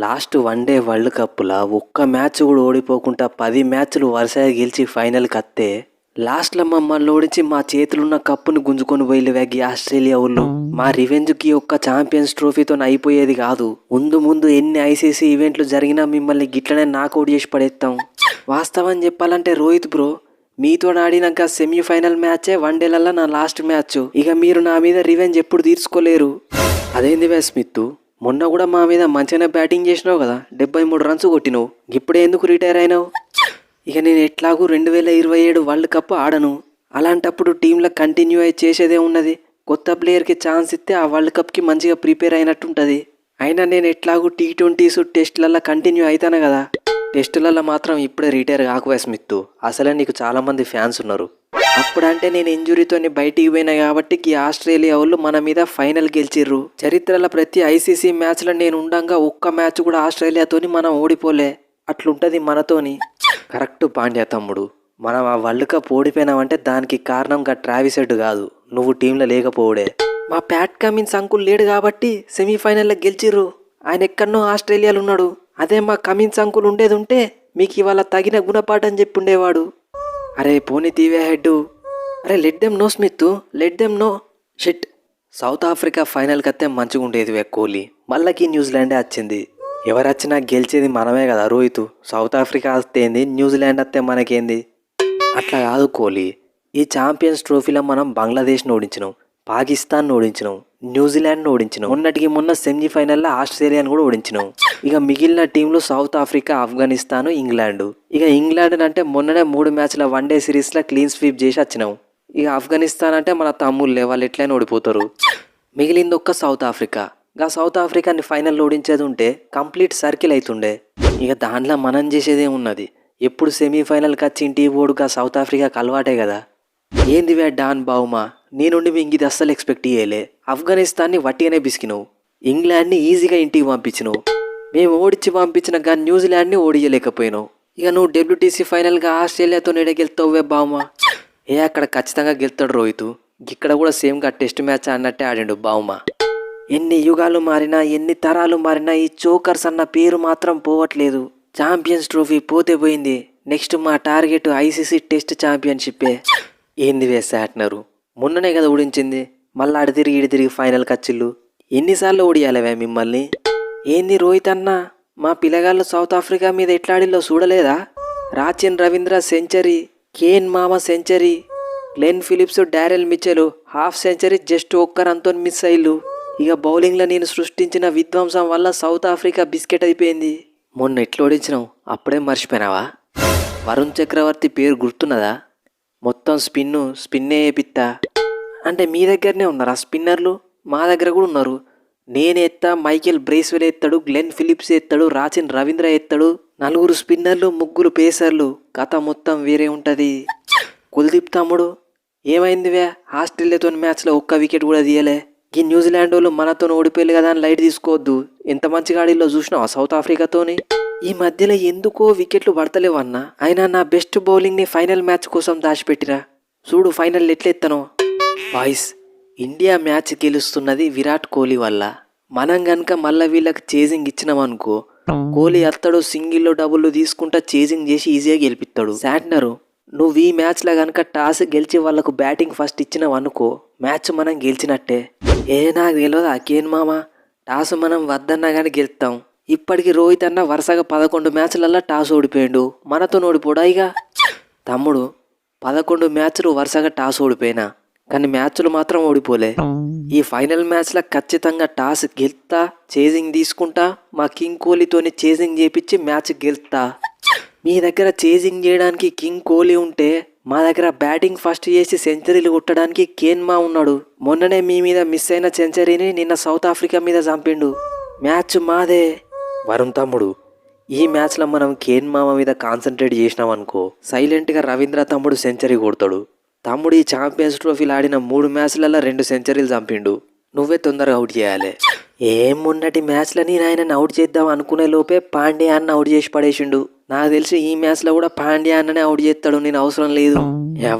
Last one day world కప్లో ఒక్క match కూడా ఓడిపోకుండా పది మ్యాచ్లు వరుసగా గెలిచి ఫైనల్కి అత్తే లాస్ట్లో మమ్మల్ని ఓడించి మా చేతులున్న కప్పును గుంజుకొని పోయి వేగి ఆస్ట్రేలియా వాళ్ళు మా రివెంజ్కి ఒక్క ఛాంపియన్స్ ట్రోఫీతో అయిపోయేది కాదు. ముందు ముందు ఎన్ని ఐసీసీ ఈవెంట్లు జరిగినా మిమ్మల్ని గిట్లనే నాకౌట్ చేసి పడేస్తాం వాస్తవం చెప్పాలంటే రోహిత్ బ్రో మీతో ఆడినాక సెమీఫైనల్ మ్యాచే వన్ డేలల్లో నా లాస్ట్ మ్యాచ్. ఇక మీరు నా మీద రివెంజ్ ఎప్పుడు తీర్చుకోలేరు. అదేంది వే స్మిత్ మొన్న కూడా మా మీద మంచిగానే బ్యాటింగ్ చేసినావు కదా డెబ్బై మూడు రన్స్ కొట్టినావు. ఇప్పుడే ఎందుకు రిటైర్ అయినావు? ఇక నేను ఎట్లాగూ రెండు వేల ఇరవై ఏడు వరల్డ్ కప్ ఆడను. అలాంటప్పుడు టీంలో కంటిన్యూ అయి చేసేదే ఉన్నది. కొత్త ప్లేయర్కి ఛాన్స్ ఇస్తే ఆ వరల్డ్ కప్కి మంచిగా ప్రిపేర్ అయినట్టుంటుంది. అయినా నేను ఎట్లాగూ టీ ట్వంటీస్ టెస్ట్లలో కంటిన్యూ అవుతాను కదా. టెస్టులలో మాత్రం ఇప్పుడే రిటైర్ కాకువే స్మిత్ అసలే నీకు చాలామంది ఫ్యాన్స్ ఉన్నారు. అప్పుడంటే నేను ఇంజురీతోని బయటికి పోయినా కాబట్టి ఈ ఆస్ట్రేలియా వాళ్ళు మన మీద ఫైనల్ గెలిచిర్రు. చరిత్రలో ప్రతి ఐసీసీ మ్యాచ్లో నేను ఉండంగా ఒక్క మ్యాచ్ కూడా ఆస్ట్రేలియాతోని మనం ఓడిపోలే. అట్లుంటది మనతోని. కరెక్ట్ పాండ్యా తమ్ముడు. మనం ఆ వరల్డ్ కప్ ఓడిపోయినామంటే దానికి కారణంగా ట్రావిస్ హెడ్ కాదు. నువ్వు టీంలో లేకపోవడే. మా ప్యాట్ కమిన్స్ అంకుల్ లేడు కాబట్టి సెమీఫైనల్లో గెలిచిర్రు. ఆయన ఎక్కడనో ఆస్ట్రేలియాలో ఉన్నాడు. అదే మా కమిన్స్ అంకుల్ ఉండేది ఉంటే మీకు ఇవాళ తగిన గుణపాఠం చెప్పుండేవాడు అరే పోనీ తీవే హెడ్ అరే let them know Smith let them know shit South Africa ఫైనల్కి వస్తే మంచిగా ఉండేది కోహ్లీ. మళ్ళకి న్యూజిలాండే వచ్చింది. ఎవరు వచ్చినా గెలిచేది మనమే కదా రోహిత్. సౌత్ ఆఫ్రికా వస్తే ఏంది? న్యూజిలాండ్ వస్తే మనకేంది? అట్లా కాదు కోహ్లీ. ఈ ఛాంపియన్స్ ట్రోఫీలో మనం బంగ్లాదేశ్ని ఓడించినాం. పాకిస్తాన్ ఓడించినాం న్యూజిలాండ్ను ఓడించినాం. మొన్నటికి మొన్న సెమీఫైనల్లో ఆస్ట్రేలియాను కూడా ఓడించినాం. ఇక మిగిలిన టీంలు సౌత్ ఆఫ్రికా ఆఫ్ఘనిస్తాన్ ఇంగ్లాండ్. ఇక ఇంగ్లాండ్ అంటే మొన్ననే మూడు మ్యాచ్ల వన్ డే సిరీస్లో క్లీన్ స్వీప్ చేసి వచ్చినాం. ఇక ఆఫ్ఘనిస్తాన్ అంటే మన తమ్ముళ్ళే వాళ్ళు ఎట్లయినా ఓడిపోతారు. మిగిలింది ఒక్క సౌత్ ఆఫ్రికా. గా సౌత్ ఆఫ్రికాని ఫైనల్ ఓడించేది ఉంటే కంప్లీట్ సర్కిల్ అవుతుండే ఇక దాంట్లో మనం చేసేదే ఉన్నది. ఎప్పుడు సెమీఫైనల్కి వచ్చి ఇంటి ఓడుగా సౌత్ ఆఫ్రికాకి అలవాటే కదా. ఏంది వే డాన్ బావుమా? నీ నుండి ఇంగిది అస్సలు ఎక్స్పెక్ట్ చేయలే. ఆఫ్ఘనిస్తాన్ని వట్టిగానే బిసికినవు. ఇంగ్లాండ్ని ఈజీగా ఇంటికి పంపించినావు. మేము ఓడించి పంపించిన కానీ న్యూజిలాండ్ని ఓడియలేకపోయినావు. ఇక నువ్వు డబ్ల్యూటీసీ ఫైనల్గా ఆస్ట్రేలియాతో గెలుతావువే బావుమా ఏ అక్కడ ఖచ్చితంగా గెలుతాడు రోహిత్. ఇక్కడ కూడా సేమ్గా టెస్ట్ మ్యాచ్ అన్నట్టే ఆడిండు బావుమా ఎన్ని యుగాలు మారినా ఎన్ని తరాలు మారినా ఈ చోకర్స్ అన్న పేరు మాత్రం పోవట్లేదు. ఛాంపియన్స్ ట్రోఫీ పోతే పోయింది. నెక్స్ట్ మా టార్గెట్ ఐసీసీ టెస్ట్ ఛాంపియన్షిప్పే. ఏంది వే మొన్ననే కదా ఊడించింది. మళ్ళీ అడి తిరిగి ఇడి తిరిగి ఫైనల్ కచ్చిళ్ళు ఎన్నిసార్లు ఓడియాలవే మిమ్మల్ని? ఏంది రోహిత్ అన్న మా పిల్లగాళ్ళు సౌత్ ఆఫ్రికా మీద ఎట్లాడిల్లో చూడలేదా? రాచిన్ రవీంద్ర సెంచరీ కేన్ మామ century Glenn Phillips Daryl Mitchell half century just ఒక్క రన్తో మిస్ అయ్యిల్లు. ఇక బౌలింగ్లో నేను సృష్టించిన విధ్వంసం వల్ల సౌత్ ఆఫ్రికా బిస్కెట్ అయిపోయింది. మొన్న ఎట్లా ఓడించినావు? అప్పుడే మర్చిపోయినావా? వరుణ్ చక్రవర్తి పేరు గుర్తున్నదా? మొత్తం స్పిన్ను స్పిన్నే వేపిత్తా అంటే మీ దగ్గరనే ఉన్నారా స్పిన్నర్లు మా దగ్గర కూడా ఉన్నారు. నేను ఎత్తా మైకేల్ బ్రేస్వెల్ ఎత్తాడు గ్లెన్ ఫిలిప్స్ ఎత్తాడు రాచిన్ రవీంద్ర ఎత్తాడు. నలుగురు స్పిన్నర్లు ముగ్గురు పేసర్లు. కథ మొత్తం వేరే ఉంటుంది. కుల్దీప్ తమ్ముడు ఏమైందివే ఆస్ట్రేలియాతో మ్యాచ్లో ఒక్క వికెట్ కూడా తీయలే. ఈ న్యూజిలాండ్ వాళ్ళు మనతో ఓడిపోయారు కదా అని లైట్ తీసుకోవద్దు. ఎంత మంచి గాడిలో చూసినావా? సౌత్ ఆఫ్రికాతోని? ఈ మధ్యలో ఎందుకో వికెట్లు పడతలేవన్నా. అయినా నా బెస్ట్ బౌలింగ్ని ఫైనల్ మ్యాచ్ కోసం దాచిపెట్టిరా. చూడు ఫైనల్ ఎట్లెత్తనో. వాయిస్ ఇండియా మ్యాచ్ గెలుస్తున్నది విరాట్ కోహ్లీ వల్ల. మనం గనక మళ్ళీ వీళ్ళకి చేజింగ్ ఇచ్చినామనుకో కోహ్లీ అత్తడు సింగిల్లో డబుల్ తీసుకుంటా చేజింగ్ చేసి ఈజీగా గెలిపిస్తాడు. శాట్నరు నువ్వు ఈ మ్యాచ్లో కనుక టాస్ గెలిచి వాళ్ళకు బ్యాటింగ్ ఫస్ట్ ఇచ్చినావు అనుకో మ్యాచ్ మనం గెలిచినట్టే. ఏ నాకు తెలియదు అకేన్ మామ. టాస్ మనం వద్దన్నా కానీ గెలుస్తాం. ఇప్పటికి రోహిత్ అన్న వరుసగా పదకొండు మ్యాచ్లల్లో టాస్ ఓడిపోయిండు. మనతో ఓడిపోడా ఇక తమ్ముడు పదకొండు మ్యాచ్లు వరుసగా టాస్ ఓడిపోయినా కానీ మ్యాచ్లు మాత్రం ఓడిపోలే. ఈ ఫైనల్ మ్యాచ్లో ఖచ్చితంగా టాస్ గెలుతా చేజింగ్ తీసుకుంటా మా కింగ్ కోహ్లీతోని చేజింగ్ చేపించి మ్యాచ్ గెలుతా మీ దగ్గర చేజింగ్ చేయడానికి కింగ్ కోహ్లీ ఉంటే మా దగ్గర బ్యాటింగ్ ఫస్ట్ చేసి సెంచరీలు కొట్టడానికి కేన్మా ఉన్నాడు. మొన్ననే మీ మీద మిస్ అయిన సెంచరీని నిన్న సౌత్ ఆఫ్రికా మీద చంపిండు. మ్యాచ్ మాదే. వరుణ్ తమ్ముడు ఈ మ్యాచ్లో మనం కేన్ మామ మీద కాన్సన్ట్రేట్ చేసినాం అనుకో సైలెంట్గా రవీంద్ర తమ్ముడు సెంచరీ కొడతాడు. తమ్ముడు ఈ ఛాంపియన్స్ ట్రోఫీలు ఆడిన మూడు మ్యాచ్లలో రెండు సెంచరీలు చంపిండు. నువ్వే తొందరగా అవుట్ చేయాలి. ఏం మొన్నటి మ్యాచ్లని ఆయనను అవుట్ చేద్దాం అనుకునే లోపే పాండ్యా అన్న అవుట్ చేసి పడేసిండు. నాకు తెలిసి ఈ మ్యాచ్లో కూడా పాండ్యా అన్ననే అవుట్ చేస్తాడు నేను అవసరం లేదు.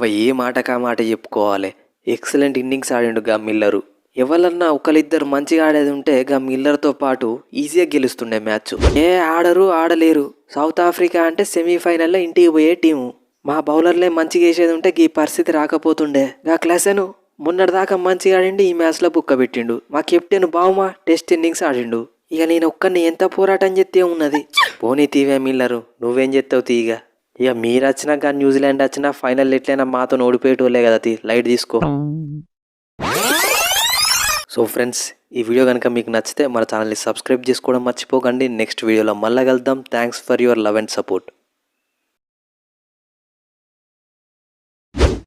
ఏ మాట కా మాట చెప్పుకోవాలి. ఎక్సలెంట్ ఇన్నింగ్స్ ఆడిండు గా మిల్లరు. ఎవరన్నా ఒకరిద్దరు మంచిగా ఆడేది ఉంటే గా మిల్లర్తో పాటు ఈజీగా గెలుస్తుండే మ్యాచ్. ఏ ఆడరు ఆడలేరు. సౌత్ ఆఫ్రికా అంటే సెమీఫైనల్లో ఇంటికి పోయే టీము. మా బౌలర్లే మంచిగా వేసేది ఉంటే ఈ పరిస్థితి రాకపోతుండే. గా క్లాసెను మొన్నటిదాకా మంచిగా ఆడిండి ఈ మ్యాచ్లో బుక్క పెట్టిండు. మా కెప్టెన్ బావుమా టెస్ట్ ఇన్నింగ్స్ ఆడిండు. ఇక నేను ఒక్కరిని ఎంత పోరాటం చెప్తే ఉన్నది? పోనీ తీవే మిల్లరు నువ్వేం చెప్తావు తీగ? ఇక మీరు వచ్చినా కానీ న్యూజిలాండ్ వచ్చినా ఫైనల్ ఎట్లయినా మాతో ఓడిపోయేటోళ్ళే కదా తీ. లైట్ తీసుకో. సో ఫ్రెండ్స్ ఈ వీడియో కనుక మీకు నచ్చితే మన ఛానల్ని సబ్స్క్రైబ్ చేసుకోవడం మర్చిపోకండి. నెక్స్ట్ వీడియోలో మళ్ళీ కలుద్దాం. Thanks for your love and support.